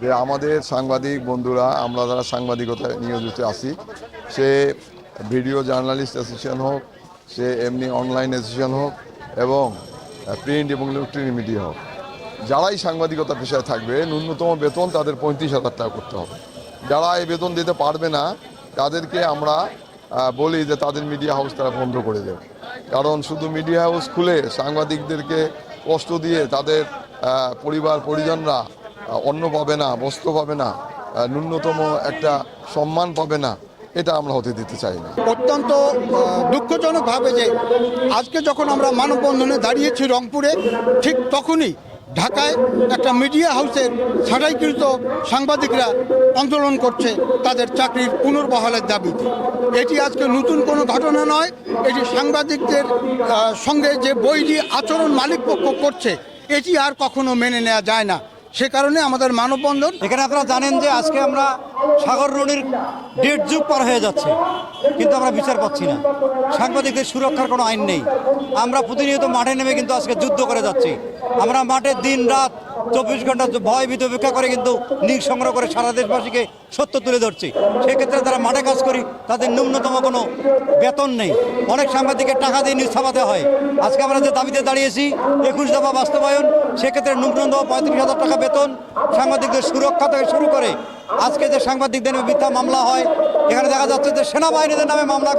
যে আমাদের সাংবাদিক বন্ধুরা, আমরা যারা সাংবাদিকতায় নিয়োজিত আছি, সে ভিডিও জার্নালিস্ট অ্যাসোসিয়েশন হোক, সে এমনি অনলাইন অ্যাসোসিয়েশন হোক এবং প্রিন্ট এবং ইলেকট্রনিক মিডিয়া হোক, যারাই সাংবাদিকতা পেশায় থাকবে, ন্যূনতম বেতন তাদের পঁয়ত্রিশ হাজার টাকা করতে হবে। যারা এই বেতন দিতে পারবে না, তাদেরকে আমরা বলি যে তাদের মিডিয়া হাউস তারা বন্ধ করে দেবে। কারণ শুধু মিডিয়া হাউস খুলে সাংবাদিকদেরকে কষ্ট দিয়ে তাদের পরিবার পরিজনরা অন্ন পাবে না, বস্ত্র পাবে না ন্যূনতম একটা সম্মান পাবে না, এটা আমরা হতে দিতে চাই না। অত্যন্ত দুঃখজনকভাবে যে আজকে যখন আমরা মানববন্ধনে দাঁড়িয়েছি রংপুরে, ঠিক তখনই ঢাকায় একটা মিডিয়া হাউসের ছাঁটাইকৃত সাংবাদিকরা আন্দোলন করছে তাদের চাকরির পুনর্বহালের দাবিতে। এটি আজকে নতুন কোনো ঘটনা নয়, এটি সাংবাদিকদের সঙ্গে যে বৈরী আচরণ মালিকপক্ষ করছে, এটি আর কখনো মেনে নেওয়া যায় না। সে কারণে আমাদের মানববন্ধন এখানে আপনারা জানেন যে আজকে আমরা সাগর রোডের দেড় যুগ পার হয়ে যাচ্ছে। কিন্তু আমরা বিচার পাচ্ছি না। সাংবাদিকদের সুরক্ষার কোনো আইন নেই। আমরা প্রতিনিয়ত মাঠে নেমে কিন্তু আজকে যুদ্ধ করে যাচ্ছি। আমরা মাঠে দিন রাত চব্বিশ ঘণ্টা ভয় ভীত উপেক্ষা করে কিন্তু নিক সংগ্রহ করে সারা দেশবাসীকে সত্য তুলে ধরছি। সেক্ষেত্রে যারা মাঠে কাজ করি, তাদের ন্যূনতম কোনো বেতন নেই। অনেক সাংবাদিকের টাকা দিয়ে নিউজ ছাপাতে হয়। আজকে আমরা যে দাবিতে দাঁড়িয়েছি, একুশ দফা বাস্তবায়ন, সেক্ষেত্রে ন্যূনতম পঁয়ত্রিশ হাজার টাকা বেতন। সাংবাদিকদের সুরক্ষা থেকে শুরু করে আজকে যে সাংবাদিকদের মিথ্যা মামলা হয় এখানে দেখা যাচ্ছে যে সেনাবাহিনীদের নামে মামলা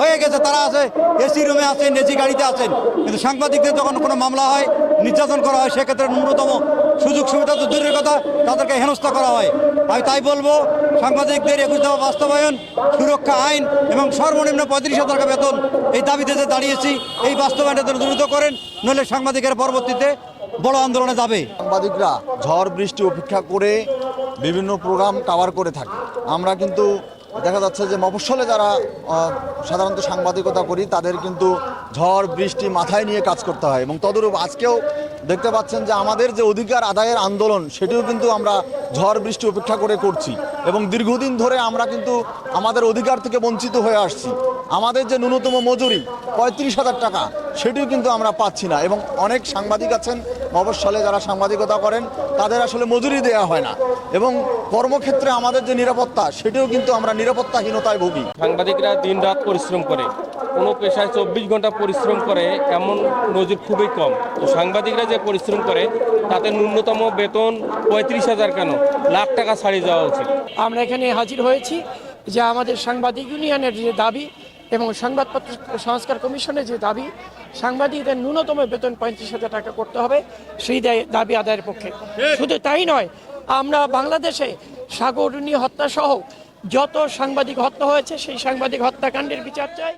হয়ে গেছে, তারা আছে এসি রুমে আছেন এসি গাড়িতে আছেন। কিন্তু সাংবাদিকদের যখন কোনো মামলা হয়, নির্যাতন করা হয়, সেক্ষেত্রে ন্যূনতম সুযোগ সুবিধা তো দূরের কথা, তাদেরকে হেনস্থা করা হয়। আমি তাই বলব, সাংবাদিকদের একুশ দফা বাস্তবায়ন, সুরক্ষা আইন এবং সর্বনিম্ন পঁয়ত্রিশ হাজার টাকা বেতন এই দাবিতে যে দাঁড়িয়েছি, এই বাস্তবায়নটা যেন দ্রুত করেন, নইলে সাংবাদিকের পরবর্তীতে বড় আন্দোলনে যাবে। সাংবাদিকরা ঝড় বৃষ্টি উপেক্ষা করে বিভিন্ন প্রোগ্রাম কাভার করে থাকে। আমরা কিন্তু দেখা যাচ্ছে যে মফস্বলে যারা সাধারণত সাংবাদিকতা করি, তাদের কিন্তু ঝড়, বৃষ্টি মাথায় নিয়ে কাজ করতে হয়। এবং তদরূপ আজকেও দেখতে পাচ্ছেন যে আমাদের যে অধিকার আদায়ের আন্দোলন, সেটিও কিন্তু আমরা ঝড়, বৃষ্টি উপেক্ষা করে করছি। এবং দীর্ঘদিন ধরে আমরা কিন্তু আমাদের অধিকার থেকে বঞ্চিত হয়ে আসছি। আমাদের যে ন্যূনতম মজুরি, পঁয়ত্রিশ হাজার টাকা, সেটিও কিন্তু আমরা পাচ্ছি না। এবং অনেক সাংবাদিক আছেন মফস্বলে যারা সাংবাদিকতা করেন তাদের আসলে মজুরি দেওয়া হয় না। এবং কর্মক্ষেত্রে আমাদের যে নিরাপত্তা সেটিও কিন্তু আমরা নিরাপত্তাহীনতায় ভুগি। সাংবাদিকরা দিন রাত পরিশ্রম করে। কোনো পেশায় চব্বিশ ঘণ্টা পরিশ্রম করে এমন নজির খুবই কম। তো সাংবাদিকরা যে পরিশ্রম করে তাতে ন্যূনতম বেতন পঁয়ত্রিশ হাজার কেন? লাখ টাকা ছাড়িয়ে যাওয়া উচিত। আমরা এখানে হাজির হয়েছি যে আমাদের সাংবাদিক ইউনিয়নের যে দাবি এবং সংবাদপত্র সংস্কার কমিশনের যে দাবি, সাংবাদিকদের ন্যূনতম বেতন পঁয়ত্রিশ হাজার টাকা করতে হবে। সেই দাবি আদায়ের পক্ষে। শুধু তাই নয়, আমরা বাংলাদেশে সাগরণী হত্যাসহ যত সাংবাদিক হত্যা হয়েছে, সেই সাংবাদিক হত্যাকাণ্ডের বিচার চাই।